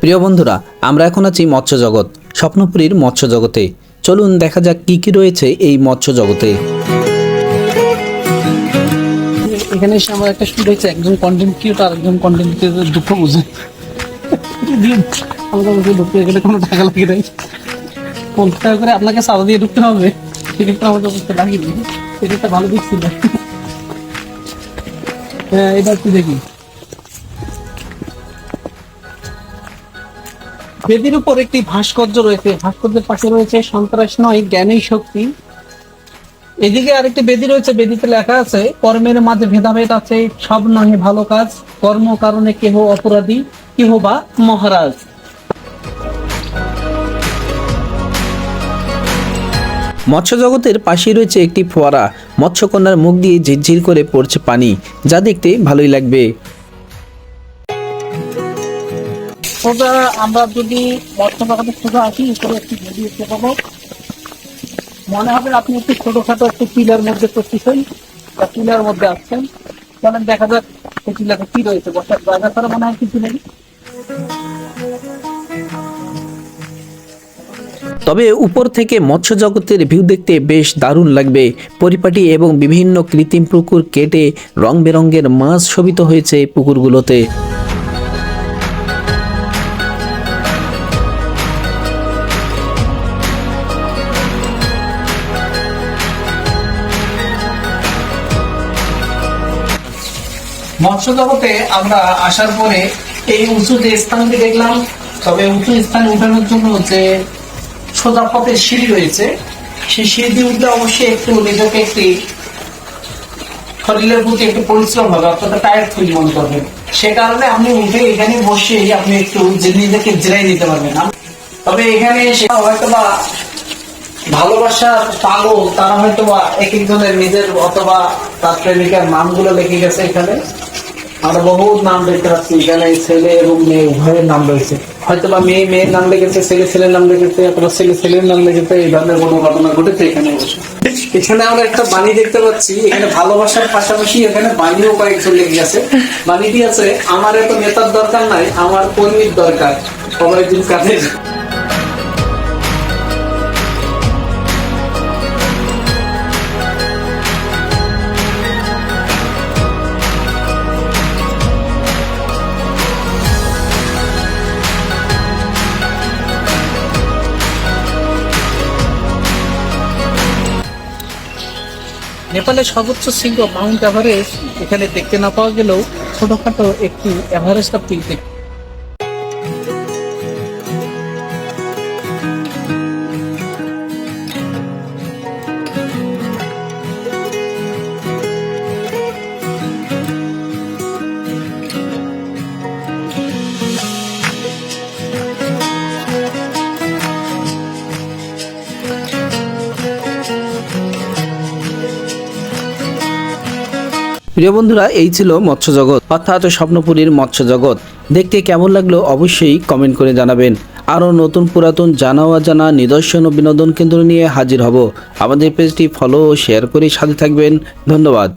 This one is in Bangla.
প্রিয় বন্ধুরা, আমরা এখন আছি মৎস্য জগৎ স্বপ্নপুরীর মৎস্য জগতে চলুন দেখা যাক কি কি রয়েছে এই মৎস্য জগতে এখানে এসে আমার একটা হয়েছে, একজন কন্টেন্ট ক্রিয়েটার একজন কন্টেন্ট ক্রিয়েটার দুঃখ বুঝে। আমাকে বলছে ঢুকতে এখানে কোনো টাকা লাগে নাই। পঞ্চাশ করে আপনাকে সাদা দিয়ে ঢুকতে হবে। সেটা আমাকে বুঝতে লাগিনি এটা একটা ভালো দিক ছিল। হ্যাঁ এটা একটু দেখি। বেদির উপর একটি ভাস্কর্য রয়েছে। ভাস্কর্যের পাশে রয়েছে সন্ত্রাস নয় জ্ঞানী শক্তি। এদিকে আরেকটি বেদি রয়েছে, বেদিতে লেখা আছে, কর্মের মাঝে ভেদাভেদ আছে, সব নহে ভালো কাজ, কর্ম কারণে কেহ অপরাধী, কেহ বা মহারাজ। মৎস্য জগতের পাশেই রয়েছে একটি ফোয়ারা। মৎস্যকন্যার মুখ দিয়ে ঝিরঝির করে পড়ছে পানি, যা দেখতে ভালোই লাগবে। সোজা আমরা যদি বাগানে সোজা আসি, উপরে একটি বেদি দেখতে পাবো। মনে হবে আপনি একটি ছোটখাটো একটি পিলার মধ্যে করতেছেন বা পিলার মধ্যে আসছেন। তাহলে দেখা যাক সেই পিলারে কি রয়েছে। বসার জায়গা ছাড়া মনে হয় কিছু নেই। তবে উপর থেকে মৎস্য জগতের ভিউ দেখতে বেশ দারুণ লাগবে। পরিপাটি এবং বিভিন্ন কৃত্রিম পুকুর কেটে রং বেরঙের মাছ শোভিত হয়েছে পুকুরগুলোতে। মৎস্য জগতে আমরা আসার পরে এই উঁচু যে স্থানটি দেখলাম, তবে উঁচু স্থানে উঠানোর জন্য যে সোজা পথের সিঁড়ি রয়েছে, সেই সিঁড়ি দিয়ে উঠলে অবশ্যই একটু নিজেকে একটি শরীরের প্রতি একটু পরিশ্রম হবে, অর্থাৎ টায়ার্ড ফিল মনে করবেন। সে কারণে আপনি উঠে এখানে বসে আপনি একটু নিজেকে জেরাই নিতে পারবেন তবে এখানে হয়তো বা ভালোবাসার পাগল, তারা হয়তো বা এক একজনের নিজের অথবা তার প্রেমিকার নামগুলো লিখে গেছে এখানে। আমরা বহুত নাম দেখতে পাচ্ছি, এখানে ছেলে এবং মেয়ে, উভয়ের নাম রয়েছে। হয়তো বা মেয়ে, মেয়ের নাম লিখেছে ছেলে, ছেলের নাম লিখেছে অথবা ছেলে, ছেলের নাম লিখেছে এই ধরনের কোনো ঘটনা ঘটেছে এখানে এখানে আমরা একটা বাণী দেখতে পাচ্ছি, এখানে ভালোবাসার পাশাপাশি এখানে বাণীও কয়েকজন লেগে গেছে বাণীটি আছে, আমার এত নেতার দরকার নাই, আমার কর্মীর দরকার। সবাই দিন কাজের নেপালের সর্বোচ্চ শৃঙ্গ মাউন্ট এভারেস্ট এখানে দেখতে না পাওয়া গেলেও ছোটখাটো একটি এভারেস্ট আপনি দেখতে প্রিয় বন্ধুরা, এই ছিল মৎস্য জগৎ অর্থাৎ স্বপ্নপুরীর মৎস্য জগৎ দেখতে কেমন লাগল অবশ্যই কমেন্ট করে জানাবেন। আরও নতুন পুরাতন জানা অজানা নিদর্শন ও বিনোদন কেন্দ্র নিয়ে হাজির হব। আমাদের পেজটি ফলো ও শেয়ার করে সাথে থাকবেন। ধন্যবাদ।